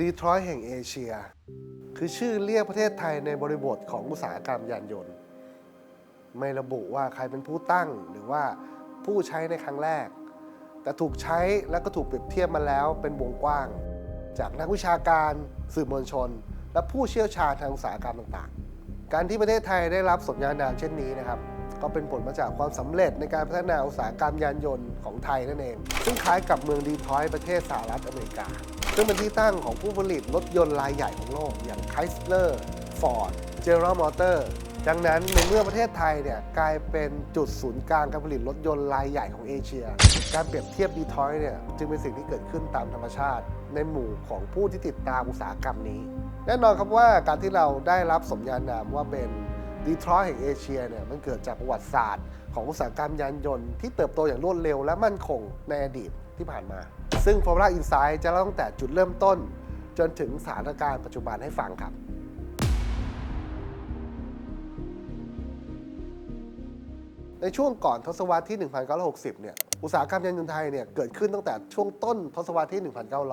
ดีทรอยต์แห่งเอเชีย คือชื่อเรียกประเทศไทยในบริบทของอุตสาหกรรมยานยนต์ ไม่ระบุว่าใครเป็นผู้ตั้งหรือว่าผู้ใช้ในครั้งแรก แต่ถูกใช้และก็ถูกเปรียบเทียบมาแล้วเป็นวงกว้าง จากนักวิชาการสื่อมวลชน และผู้เชี่ยวชาญทางอุตสาหกรรมต่างๆ การที่ประเทศไทยได้รับสมญานามเช่นนี้นะครับก็เป็นผลมาจากความสำเร็จในการพัฒนาอุตสาหกรรมยานยนต์ของไทยนั่นเอง ซึ่งคล้ายกับเมืองดีทรอยต์ประเทศสหรัฐอเมริกา ซึ่งเป็นที่ตั้งของผู้ผลิตรถยนต์รายใหญ่ของโลก อย่าง Chrysler Ford General Motors ดังนั้นในเมื่อประเทศไทยเนี่ยกลายเป็นจุดศูนย์กลางการผลิตรถยนต์รายใหญ่ของเอเชีย การเปรียบเทียบดีทรอยต์เนี่ยจึงเป็นสิ่งที่เกิดขึ้นตามธรรมชาติ ในหมู่ของผู้ที่ติดตามอุตสาหกรรมนี้ แน่นอนครับว่าการที่เราได้รับสมญานามว่าเป็นดีทรอยต์แห่งเอเชียเนี่ยมันเกิดจากประวัติศาสตร์ ของอุตสาหกรรมยานยนต์ที่เติบโตอย่างรวดเร็วและมั่นคงในอดีตที่ผ่านมา ซึ่ง Formula Insight จะเล่าตั้งแต่จุดเริ่มต้น จนถึงสถานการณ์ปัจจุบันให้ฟังครับ ในช่วงก่อนทศวรรษที่ 1960 เนี่ยอุตสาหกรรมยานยนต์ไทยเนี่ยเกิดขึ้นตั้งแต่ช่วงต้นทศวรรษที่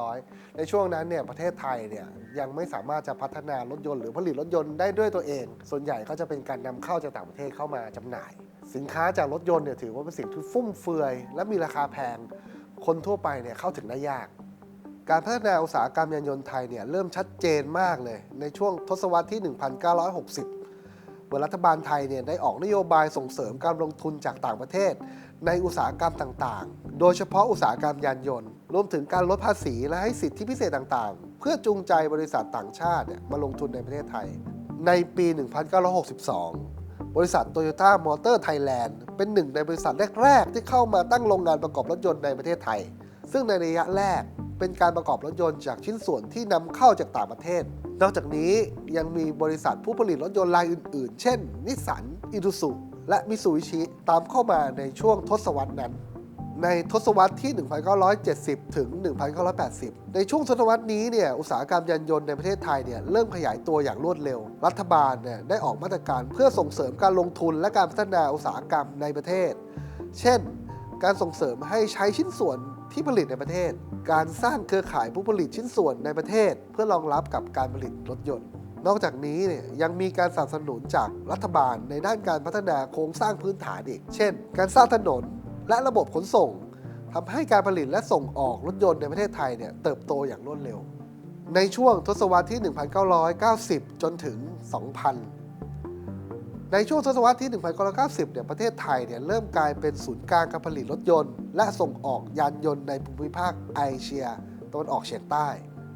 1900 ในช่วงนั้นเนี่ยประเทศไทยเนี่ยยังไม่สามารถจะพัฒนารถยนต์หรือผลิตรถยนต์ได้ด้วยตัวเอง ส่วนใหญ่ก็จะเป็นการนำเข้าจากต่างประเทศเข้ามาจำหน่าย สินค้าจากรถยนต์เนี่ยถือว่าเป็นสิ่งที่ฟุ่มเฟือย และมีราคาแพง คนทั่วไปเนี่ยเข้าถึงได้ยาก การพัฒนาอุตสาหกรรมยานยนต์ไทยเนี่ยเริ่มชัดเจนมากเลย ในช่วงทศวรรษที่ 1960 เมื่อรัฐบาลไทยเนี่ยได้ออกนโยบายส่งเสริมการลงทุนจากต่างประเทศ ในอุตสาหกรรมต่างๆ โดยเฉพาะอุตสาหกรรมยานยนต์ รวมถึงการลดภาษีและให้สิทธิพิเศษต่างๆ เพื่อจูงใจบริษัทต่างชาติเนี่ยมาลงทุนในประเทศไทย ในปี 1962 บริษัทโตโยต้ามอเตอร์ไทยแลนด์เป็นหนึ่งในบริษัทแรก ๆ ที่เข้ามาตั้งโรงงานประกอบรถยนต์ในประเทศไทย ซึ่งในระยะแรกเป็นการประกอบรถยนต์จากชิ้นส่วนที่นำเข้าจากต่างประเทศ นอกจากนี้ยังมีบริษัทผู้ผลิตรถยนต์รายอื่น ๆ เช่นนิสสันอิทูสุและมิซูบิชิตามเข้ามาในช่วงทศวรรษนั้น ในทศวรรษที่ 1970 ถึง 1980 ในช่วงทศวรรษนี้เนี่ยอุตสาหกรรมยานยนต์ในประเทศไทยเนี่ยเริ่มขยายตัวอย่างรวดเร็ว รัฐบาลเนี่ยได้ออกมาตรการเพื่อส่งเสริมการลงทุนและการพัฒนาอุตสาหกรรมในประเทศ เช่น การส่งเสริมให้ใช้ชิ้นส่วนที่ผลิตในประเทศ การสร้างเครือข่ายผู้ผลิตชิ้นส่วนในประเทศ เพื่อรองรับกับการผลิตรถยนต์นอกจากนี้เนี่ยยังมีการสนับสนุนจากรัฐบาลในด้านการพัฒนาโครงสร้างพื้นฐานอีก เช่น การสร้างถนน และระบบขนส่งทำให้การผลิตและส่งออกรถยนต์ในประเทศไทยเนี่ยเติบโตอย่างรวดเร็ว ในช่วงทศวรรษที่ 1990 จนถึง 2000 ในช่วงทศวรรษที่ 1990 เนี่ยประเทศไทยเนี่ยเริ่มกลายเป็นศูนย์กลางการผลิตรถยนต์ และส่งออกยานยนต์ในภูมิภาคเอเชียตะวันออกเฉียงใต้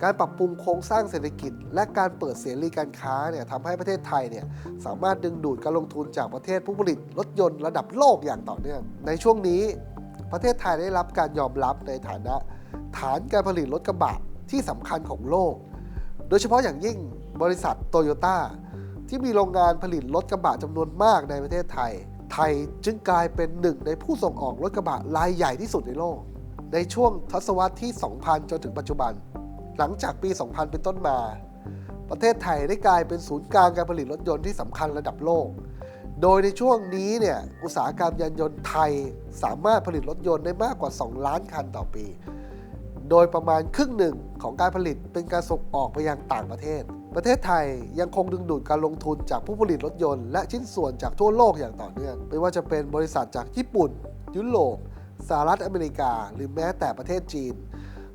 การปรับปรุงโครงสร้างเศรษฐกิจ และการเปิดเสรีการค้าเนี่ยทำให้ประเทศไทยเนี่ยสามารถดึงดูดการลงทุนจากประเทศผู้ผลิตรถยนต์ระดับโลกอย่างต่อเนื่อง ในช่วงนี้ประเทศไทยได้รับการยอมรับในฐานะ ฐานการผลิตรถกระบะที่สำคัญของโลก โดยเฉพาะอย่างยิ่งบริษัทโตโยต้าที่มีโรงงานผลิตรถกระบะจำนวนมากในประเทศไทย ไทยจึงกลายเป็นหนึ่งในผู้ส่งออกรถกระบะรายใหญ่ที่สุดในโลก ในช่วงทศวรรษที่ 2000 จนถึงปัจจุบัน หลังจากปี 2000 เป็นต้นมา ประเทศไทยได้กลายเป็นศูนย์กลางการผลิตรถยนต์ที่สำคัญระดับโลก โดยในช่วงนี้เนี่ยอุตสาหกรรมยานยนต์ไทยสามารถผลิตรถยนต์ได้มากกว่า 2 ล้านคันต่อปี โดยประมาณครึ่งหนึ่งของการผลิตเป็นการส่งออกไปยังต่างประเทศ ประเทศไทยยังคงดึงดูดการลงทุนจากผู้ผลิตรถยนต์และชิ้นส่วนจากทั่วโลกอย่างต่อเนื่อง ไม่ว่าจะเป็นบริษัทจากญี่ปุ่น ยุโรปสหรัฐอเมริกา หรือแม้แต่ประเทศจีน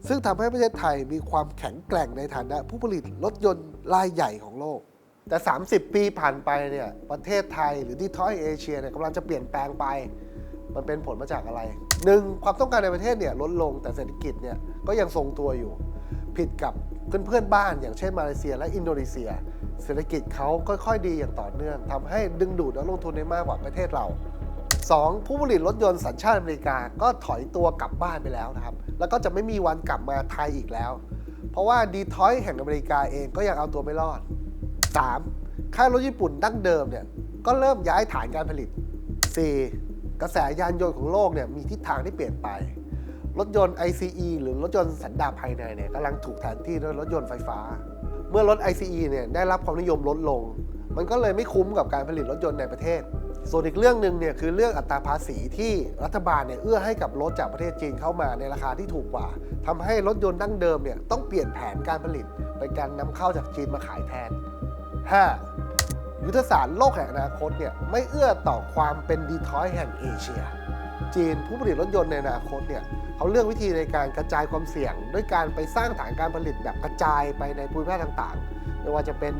ซึ่งทำให้ประเทศไทยมีความแข็งแกร่งในฐานะผู้ผลิตรถยนต์รายใหญ่ของโลก แต่ 30 ปีผ่านไปเนี่ยประเทศไทยหรือที่ทอยเอเชียเนี่ยกำลังจะเปลี่ยนแปลงไป มันเป็นผลมาจากอะไรหนึ่งความต้องการในประเทศเนี่ยลดลงแต่เศรษฐกิจเนี่ยก็ยังทรงตัวอยู่ ผิดกับเพื่อนๆบ้าน อย่างเช่นมาเลเซียและอินโดนีเซีย เศรษฐกิจเขาค่อยๆ ดีอย่างต่อเนื่องทำให้ดึงดูดนักลงทุนได้มากกว่าประเทศเรา 2. ผู้ผลิตรถยนต์สัญชาติอเมริกาก็ถอยตัวกลับบ้านไปแล้วนะครับ แล้วก็จะไม่มีวันกลับมาไทยอีกแล้ว เพราะว่าดีทอยต์แห่งอเมริกาเองก็ยังเอาตัวไม่รอด 3. ค่ายรถญี่ปุ่นดั้งเดิมเนี่ยก็เริ่มย้ายฐานการผลิต 4. กระแสยานยนต์ของโลกเนี่ยมีทิศทางที่เปลี่ยนไป รถยนต์ ICE หรือรถยนต์สันดาปภายในเนี่ยกำลังถูกแทนที่ด้วยรถยนต์ไฟฟ้า เมื่อรถ ICE เนี่ยได้รับความนิยมลดลง มันก็เลยไม่คุ้มกับการผลิตรถยนต์ในประเทศ ส่วนอีกเรื่องหนึ่งเนี่ยคือเรื่องอัตราภาษีที่รัฐบาลเนี่ยเอื้อให้กับรถจากประเทศจีนเข้ามาในราคาที่ถูกกว่าทำให้รถยนต์ดั้งเดิมเนี่ยต้องเปลี่ยนแผนการผลิตเป็นการนำเข้าจากจีนมาขายแทน 5. ยุทธศาสตร์โลกแห่งอนาคตเนี่ยไม่เอื้อต่อความเป็นดีทอยแห่งเอเชีย จีนผู้ผลิตรถยนต์ในอนาคตเนี่ยเขาเลือกวิธีในการกระจายความเสี่ยง ด้วยการไปสร้างฐานการผลิตแบบกระจายไปในภูมิภาคต่างๆ ไม่ว่าจะเป็น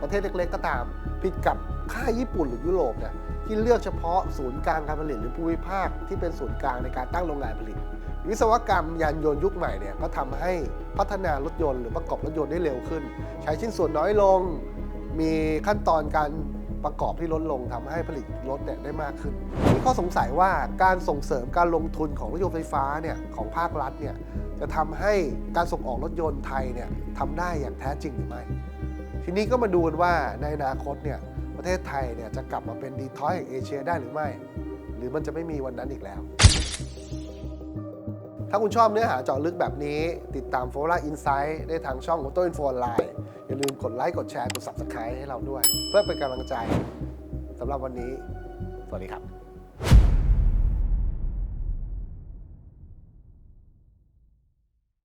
ประเทศเล็ก ๆ ก็ตามผิดกับ ค่ายญี่ปุ่นหรือยุโรปเนี่ยที่เลือกเฉพาะศูนย์กลางการผลิตหรือภูมิภาคที่เป็นศูนย์กลางในการตั้งโรงงานผลิต วิศวกรรมยานยนต์ยุคใหม่เนี่ยก็ทำให้พัฒนารถยนต์หรือประกอบรถยนต์ได้เร็วขึ้น ใช้ชิ้นส่วนน้อยลง มีขั้นตอนการประกอบที่ลดลงทำให้ผลิตรถเนี่ยได้มากขึ้นมีข้อสงสัยว่าการส่งเสริมการลงทุนของรถยนต์ไฟฟ้าเนี่ยของภาครัฐเนี่ยจะทำให้การส่งออกรถยนต์ไทยเนี่ยทำได้อย่างแท้จริงหรือไม่ ทีนี้ก็มาดูกันว่าในอนาคตเนี่ย ประเทศไทยเนี่ยจะกลับมาเป็นดีทอยแห่งเอเชียได้หรือไม่ หรือมันจะไม่มีวันนั้นอีกแล้ว ถ้าคุณชอบเนื้อหาเจาะลึกแบบนี้ ติดตามโฟล่าอินไซด์ได้ทางช่อง Auto Info Online อย่าลืมกดไลค์กดแชร์กด Subscribe ให้เราด้วย เพื่อเป็นกำลังใจสำหรับวันนี้ สวัสดีครับ